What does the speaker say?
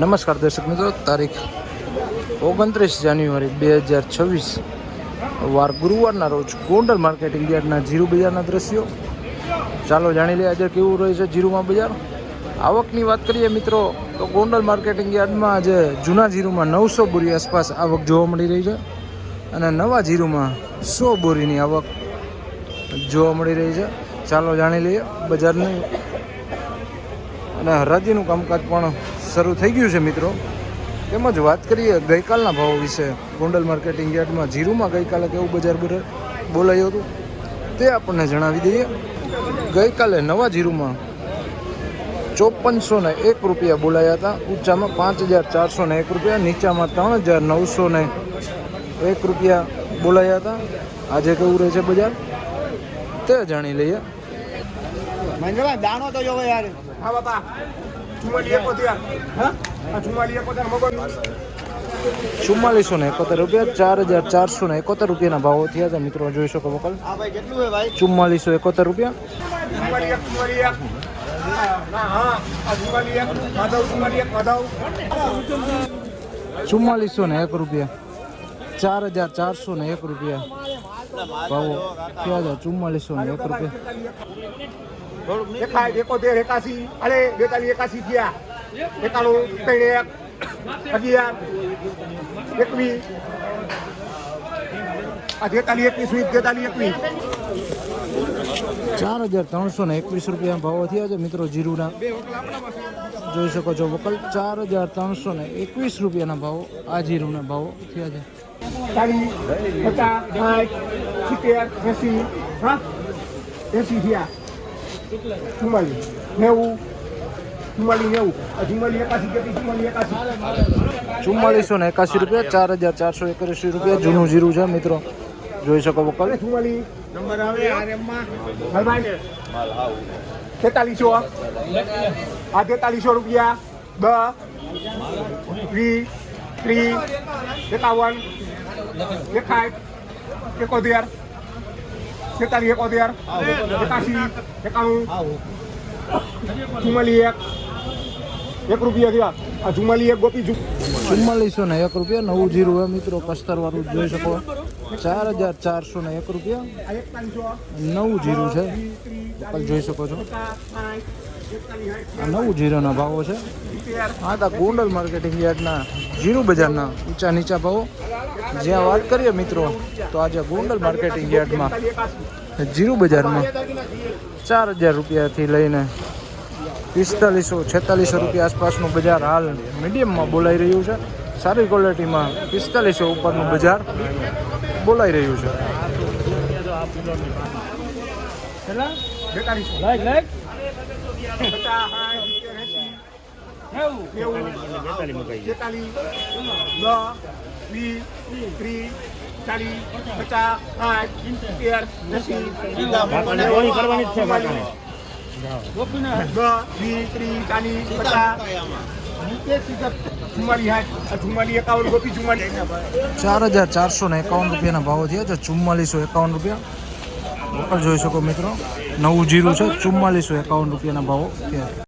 નમસ્કાર દર્શક મિત્રો, તારીખ ઓગણત્રીસ જાન્યુઆરી બે હજાર છવ્વીસ વાર ગુરુવારના રોજ ગોંડલ માર્કેટિંગ યાર્ડના જીરુ બજારના દ્રશ્યો. ચાલો જાણી લઈએ આજે કેવું રહે છે જીરુમાં બજાર. આવકની વાત કરીએ મિત્રો, તો ગોંડલ માર્કેટિંગ યાર્ડમાં આજે જૂના જીરુમાં નવસો બોરી આસપાસ આવક જોવા મળી રહી છે અને નવા જીરુમાં સો બોરીની આવક જોવા મળી રહી છે. ચાલો જાણી લઈએ બજારની અને હરાજીનું કામકાજ પણ શરૂ થઈ ગયું છે મિત્રો. તેમજ વાત કરીએ ગઈકાલના ભાવ વિશે. ગોંડલ માર્કેટિંગ યાર્ડમાં જીરુમાં ગઈકાલે કેવું બજાર બોલાયું હતું? તે આપણને જણાવી દઈએ. ગઈકાલે નવા જીરુમાં ચોપનસો ને એક રૂપિયા બોલાયા હતા. ઊંચામાં પાંચ હજાર ચારસો ને એક રૂપિયા નીચામાં ત્રણ હજાર નવસો ને એક રૂપિયા બોલાયા હતા. આજે કેવું રહે છે બજાર? તે જાણી લઈએ. દાણો તો જોવો યાર. હા બાપા. ચુમ્માલીસો ને એકોતેર રૂપિયા ચાર હજાર ચારસો ને એકોતેર રૂપિયાના ભાવો થયા છે. મિત્રો જોઈ શકો વકલ. હા ભાઈ કેટલું છે ભાઈ? ચુમ્માલીસો એકોતેર રૂપિયા. ચુમ્માલીસો ને એક. રૂપિયા. ચાર હજાર ચારસો ને એક રૂપિયા. ભાવો થયા છે ચુમ્માલીસો ને એક રૂપિયા. એકાય એકોતેર એકાસી અરે બેતાલીસ એકાસી થયા. એકાણું ત્રણ એક અગિયાર એકવીસ. આ તેતાલીસ એકવીસ વીસ તેતાલીસ એકવીસ. ચાર હજાર ત્રણસો ને એકવીસ રૂપિયા ભાવો થયા છે મિત્રો જીરુના. જોઈ શકો છો વકલ ચાર હજાર ત્રણસો ને એકવીસ રૂપિયાના ભાવો આ જીરુના ભાવો થયા છે. ચાલીસ પચાસ સાઠ સિત્તેર એસી હા એસી થયા. ચુમ્માલીસ નેવું. ચુમ્માલીસ નેવું. ચુમ્માલીસ એકાસી કેટલી ચુમ્માલીસ એકાસી ચુમ્માલીસો ને એકાસી રૂપિયા ચાર હજાર ચારસો એકાસી રૂપિયા જૂનું જીરું છે મિત્રો. જોઈ શકો વકલ ચુમ્માલીસ નંબર આવે આરએમમાં. તેતાલીસો. આ તેતાલીસો રૂપિયા. બ વીસ ત્રીસ એકાવન એકાઠ એકોતેર. તેતાલીસ એકોતેર એકાસી એકાણું ચુમ્માલીસ એક એક રૂપિયા થયા આ ચુમ્માલીસ એક ગોપી ચુમ્માલીસો ને એક રૂપિયા નવું જીરું હોય મિત્રો પસ્તર વાળું જોઈ શકો ચાર હજાર ચારસો ને એક રૂપિયા નવ જીરું છે જોઈ શકો છો આ નવું જીરોના ભાવો છે. હા તા ગોંડલ માર્કેટિંગ યાર્ડના જીરું બજારના ઊંચા નીચા ભાવો. જ્યાં વાત કરીએ મિત્રો, તો આજે ગોંડલ માર્કેટિંગ યાર્ડમાં જીરું બજારમાં ચાર હજાર રૂપિયાથી લઈને પિસ્તાલીસો, છેતાલીસો રૂપિયા આસપાસનું બજાર હાલ મીડિયમમાં બોલાઈ રહ્યું છે. સારી ક્વોલિટીમાં પિસ્તાલીસો ઉપરનું બજાર બોલાઈ રહ્યું છે. ચાર હજાર ચારસો ને એકાવન રૂપિયાના ભાવો થયા છે. ચુમ્માલીસો એકાવન રૂપિયા. જોઈ શકો મિત્રો. નવું જીરું છે ચુમ્માલીસો એકાવન રૂપિયાના ભાવો. છે